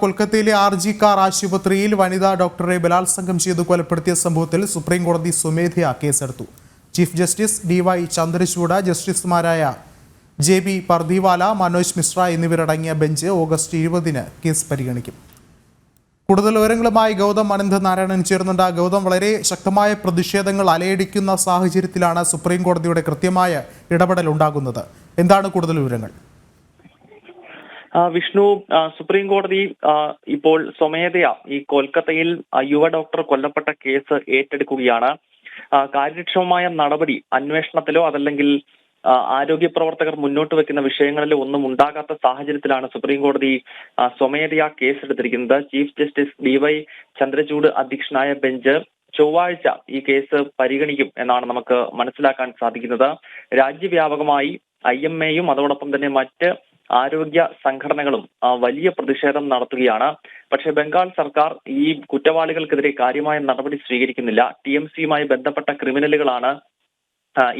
കൊൽക്കത്തയിലെ R G car ആശുപത്രിയിൽ വനിതാ ഡോക്ടറെ ബലാത്സംഗം ചെയ്തു കൊലപ്പെടുത്തിയ സംഭവത്തിൽ സുപ്രീം കോടതി സ്വമേധയാ കേസെടുത്തു. Chief justice D Y Chandrachud ജസ്റ്റിസുമാരായ ജെ ബി പർദിവാല മനോജ് മിശ്ര എന്നിവരടങ്ങിയ ബെഞ്ച് ഓഗസ്റ്റ് ഇരുപതിന് കേസ് പരിഗണിക്കും. കൂടുതൽ വിവരങ്ങളുമായി ഗൗതം അനന്ത് നാരായണൻ ചേർന്നുണ്ട് ഗൗതം വളരെ ശക്തമായ പ്രതിഷേധങ്ങൾ അലയടിക്കുന്ന സാഹചര്യത്തിലാണ് സുപ്രീം കോടതിയുടെ കൃത്യമായ ഇടപെടൽ ഉണ്ടാകുന്നത് എന്താണ് കൂടുതൽ വിവരങ്ങൾ? വിഷ്ണു സുപ്രീം കോടതി ഇപ്പോൾ സ്വമേധയാ ഈ കൊൽക്കത്തയിൽ യുവ ഡോക്ടർ കൊല്ലപ്പെട്ട കേസ് ഏറ്റെടുക്കുകയാണ്. കാര്യക്ഷമമായ നടപടി അന്വേഷണത്തിലോ അതല്ലെങ്കിൽ ആരോഗ്യ പ്രവർത്തകർ മുന്നോട്ട് വെക്കുന്ന വിഷയങ്ങളിൽ ഒന്നും ഉണ്ടാകാത്ത സാഹചര്യത്തിലാണ് സുപ്രീം കോടതി സ്വമേധയാ കേസെടുത്തിരിക്കുന്നത്. Chief justice D Y Chandrachud അധ്യക്ഷനായ ബെഞ്ച് ചൊവ്വാഴ്ച ഈ കേസ് പരിഗണിക്കും എന്നാണ് നമുക്ക് മനസ്സിലാക്കാൻ സാധിക്കുന്നത്. രാജ്യവ്യാപകമായി ഐ എം എയും അതോടൊപ്പം തന്നെ മറ്റ് ആരോഗ്യ സംഘടനകളും വലിയ പ്രതിഷേധം നടത്തുകയാണ്. പക്ഷേ ബംഗാൾ സർക്കാർ ഈ കുറ്റവാളികൾക്കെതിരെ കാര്യമായ നടപടി സ്വീകരിക്കുന്നില്ല. ടി എം സിയുമായി ബന്ധപ്പെട്ട ക്രിമിനലുകളാണ്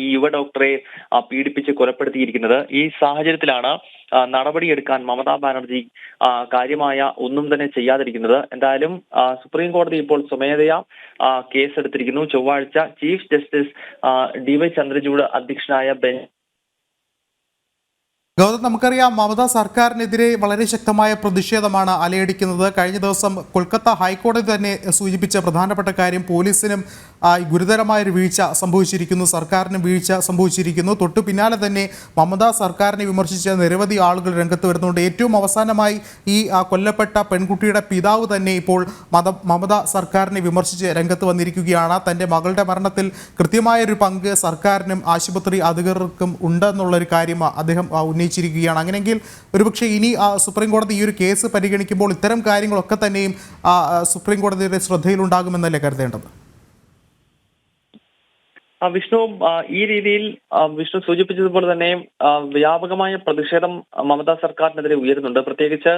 ഈ യുവ ഡോക്ടറെ പീഡിപ്പിച്ച് കൊലപ്പെടുത്തിയിരിക്കുന്നത്. ഈ സാഹചര്യത്തിലാണ് നടപടിയെടുക്കാൻ മമതാ ബാനർജി കാര്യമായ ഒന്നും തന്നെ ചെയ്യാതിരിക്കുന്നത്. എന്തായാലും സുപ്രീം കോടതി ഇപ്പോൾ സ്വമേധയാ കേസെടുത്തിരിക്കുന്നു. ചൊവ്വാഴ്ച chief justice D Y Chandrachud അധ്യക്ഷനായ ബെഞ്ച് ഗൗതം നമുക്കറിയാം മമതാ സർക്കാരിനെതിരെ വളരെ ശക്തമായ പ്രതിഷേധമാണ് അലയടിക്കുന്നത്. കഴിഞ്ഞ ദിവസം കൊൽക്കത്ത ഹൈക്കോടതി തന്നെ സൂചിപ്പിച്ച പ്രധാനപ്പെട്ട കാര്യം പോലീസിനും ഗുരുതരമായൊരു വീഴ്ച സംഭവിച്ചിരിക്കുന്നു സർക്കാരിന് വീഴ്ച സംഭവിച്ചിരിക്കുന്നു. തൊട്ടു പിന്നാലെ തന്നെ മമതാ സർക്കാരിനെ വിമർശിച്ച നിരവധി ആളുകൾ രംഗത്ത് വരുന്നുണ്ട്. ഏറ്റവും അവസാനമായി ഈ കൊല്ലപ്പെട്ട പെൺകുട്ടിയുടെ പിതാവ് തന്നെ ഇപ്പോൾ മത മമതാ സർക്കാരിനെ വിമർശിച്ച് രംഗത്ത് വന്നിരിക്കുകയാണ്. തന്റെ മകളുടെ മരണത്തിൽ കൃത്യമായൊരു പങ്ക് സർക്കാരിനും ആശുപത്രി അധികൃതർക്കും ഉണ്ടെന്നുള്ളൊരു കാര്യം അദ്ദേഹം ഉന്നയിച്ചിരിക്കുകയാണ്. അങ്ങനെയെങ്കിൽ ഒരുപക്ഷെ ഇനി സുപ്രീം കോടതി ഈ ഒരു കേസ് പരിഗണിക്കുമ്പോൾ ഇത്തരം കാര്യങ്ങളൊക്കെ തന്നെയും സുപ്രീം കോടതിയുടെ ശ്രദ്ധയിലുണ്ടാകുമെന്നല്ലേ കരുതേണ്ടത്? വിഷ്ണു ഈ രീതിയിൽ വിഷ്ണു സൂചിപ്പിച്ചതുപോലെ തന്നെ വ്യാപകമായ പ്രതിഷേധം മമതാ സർക്കാരിനെതിരെ ഉയരുന്നുണ്ട്. പ്രത്യേകിച്ച്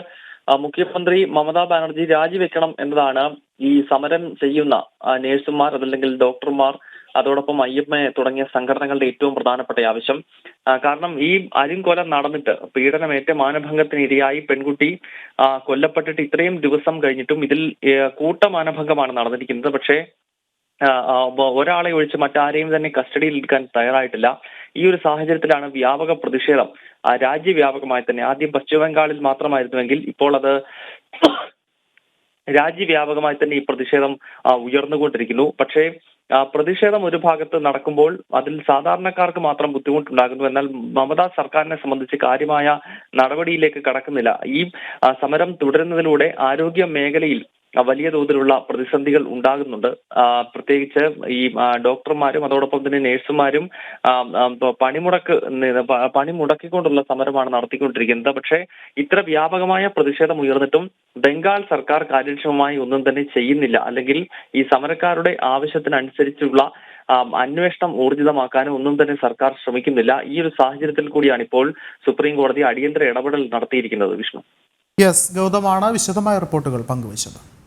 മുഖ്യമന്ത്രി മമതാ ബാനർജി രാജിവെക്കണം എന്നതാണ് ഈ സമരം ചെയ്യുന്ന നേഴ്സുമാർ അതല്ലെങ്കിൽ ഡോക്ടർമാർ അതോടൊപ്പം ഐ തുടങ്ങിയ സംഘടനകളുടെ ഏറ്റവും പ്രധാനപ്പെട്ട ആവശ്യം. കാരണം ഈ അരിങ്കൊല നടന്നിട്ട് പീഡനമേറ്റ മാനഭംഗത്തിന് ഇരയായി പെൺകുട്ടി കൊല്ലപ്പെട്ടിട്ട് ഇത്രയും ദിവസം കഴിഞ്ഞിട്ടും ഇതിൽ കൂട്ട മാനഭംഗമാണ് നടന്നിരിക്കുന്നത്. പക്ഷേ ഒരാളെ ഒഴിച്ച് മറ്റാരെയും തന്നെ കസ്റ്റഡിയിൽ എടുക്കാൻ തയ്യാറായിട്ടില്ല. ഈ ഒരു സാഹചര്യത്തിലാണ് വ്യാപക പ്രതിഷേധം. രാജ്യവ്യാപകമായി തന്നെ. ആദ്യം പശ്ചിമബംഗാളിൽ മാത്രമായിരുന്നുവെങ്കിൽ ഇപ്പോൾ അത് രാജ്യവ്യാപകമായി തന്നെ ഈ പ്രതിഷേധം ഉയർന്നുകൊണ്ടിരിക്കുന്നു. പക്ഷേ പ്രതിഷേധം ഒരു ഭാഗത്ത് നടക്കുമ്പോൾ അതിൽ സാധാരണക്കാർക്ക് മാത്രം ബുദ്ധിമുട്ടുണ്ടാകുന്നു. എന്നാൽ മമതാ സർക്കാരിനെ സംബന്ധിച്ച് കാര്യമായ നടപടിയിലേക്ക് കടക്കുന്നില്ല. ഈ സമരം തുടരുന്നതിലൂടെ ആരോഗ്യ മേഖലയിൽ വലിയ തോതിലുള്ള പ്രതിസന്ധികൾ ഉണ്ടാകുന്നുണ്ട്. പ്രത്യേകിച്ച് ഈ ഡോക്ടർമാരും അതോടൊപ്പം തന്നെ നഴ്സുമാരും പണിമുടക്ക് പണിമുടക്കിക്കൊണ്ടുള്ള സമരമാണ് നടത്തിക്കൊണ്ടിരിക്കുന്നത്. പക്ഷേ ഇത്ര വ്യാപകമായ പ്രതിഷേധം ഉയർന്നിട്ടും ബംഗാൾ സർക്കാർ കാര്യക്ഷമമായി ഒന്നും തന്നെ ചെയ്യുന്നില്ല. അല്ലെങ്കിൽ ഈ സമരക്കാരുടെ ആവശ്യത്തിനനുസരിച്ചുള്ള അന്വേഷണം ഊർജിതമാക്കാനും ഒന്നും തന്നെ സർക്കാർ ശ്രമിക്കുന്നില്ല. ഈ ഒരു സാഹചര്യത്തിൽ കൂടിയാണ് ഇപ്പോൾ സുപ്രീം കോടതി അടിയന്തര ഇടപെടൽ നടത്തിയിരിക്കുന്നത്. വിഷ്ണു. യെസ് ഗൗതമാണ് വിശദമായ റിപ്പോർട്ടുകൾ പങ്കുവച്ചത്.